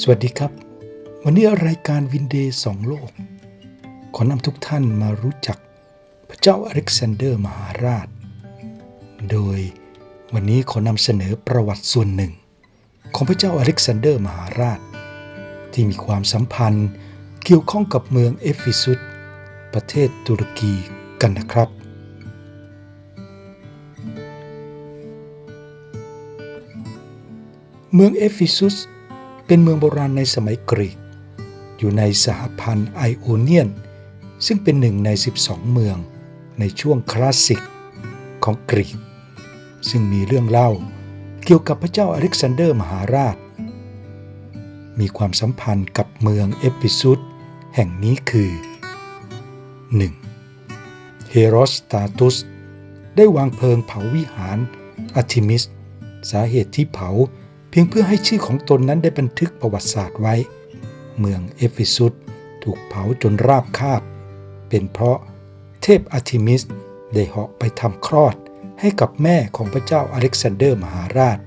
สวัสดีครับ วันนี้รายการวินเดย์สองโลก ขอนำทุกท่านมารู้จักพระเจ้าอเล็กซานเดอร์มหาราช โดยวันนี้ขอนำเสนอประวัติส่วนหนึ่ง ของพระเจ้าอเล็กซานเดอร์มหาราช ที่มีความสัมพันธ์เกี่ยวข้องกับเมืองเอฟิซุสประเทศตุรกีกันนะครับ เมืองเอฟิซุส เป็นเมืองโบราณในสมัยกรีก อยู่ในสหพันธ์ไอโอเนียน ซึ่งเป็นหนึ่งใน 12 เมืองในช่วงคลาสสิกของกรีก ซึ่งมีเรื่องเล่าเกี่ยวกับพระเจ้าอเล็กซานเดอร์มหาราช มีความสัมพันธ์กับเมืองเอฟิซุสแห่งนี้คือ 1. เฮโรสตาตุสได้วางเพลิงเผาวิหารอาร์ทิมิส สาเหตุที่เผา เพียงเพื่อให้ชื่อของตนนั้นได้บันทึกประวัติศาสตร์ไว้ เมืองเอฟิซุสถูกเผาจนราบคาบ เป็นเพราะเทพอาร์ทิมิสได้เหาะไปทำคลอดให้กับแม่ของพระเจ้าอเล็กซานเดอร์มหาราช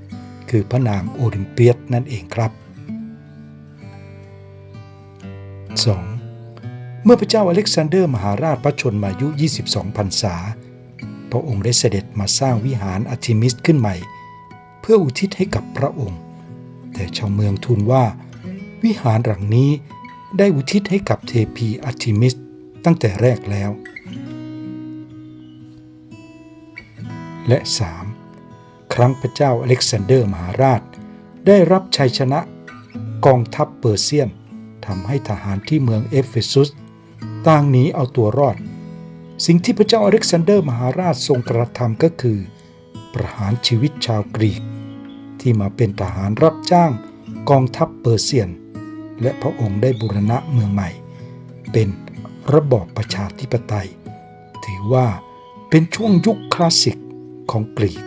คือพระนางโอลิมเปียสนั่นเองครับ 2. เมื่อพระเจ้าอเล็กซานเดอร์มหาราชพระชนมายุ 22พรรษา พระองค์ได้เสด็จมาสร้างวิหารอาร์ทิมิสขึ้นใหม่ เพื่ออุทิศให้กับพระองค์ แต่ชาวเมืองทูลว่า วิหารหลังนี้ได้อุทิศให้กับเทพีอาร์ทิมิสตั้งแต่แรกแล้ว และ 3. ครั้งพระเจ้าอเล็กซานเดอร์มหาราช ได้รับชัยชนะกองทัพเปอร์เซียนทำให้ทหารที่เมืองเอเฟซุสต่างหนีเอาตัวรอด สิ่งที่พระเจ้าอเล็กซานเดอร์มหาราชทรงกระทำก็คือ ประหารชีวิตชาวกรีก ที่มาเป็นทหารรับจ้างกองทัพเปอร์เซียน และพระองค์ได้บูรณะเมืองใหม่ เป็นระบอบประชาธิปไตย ถือว่าเป็นช่วงยุคคลาสสิกของกรีก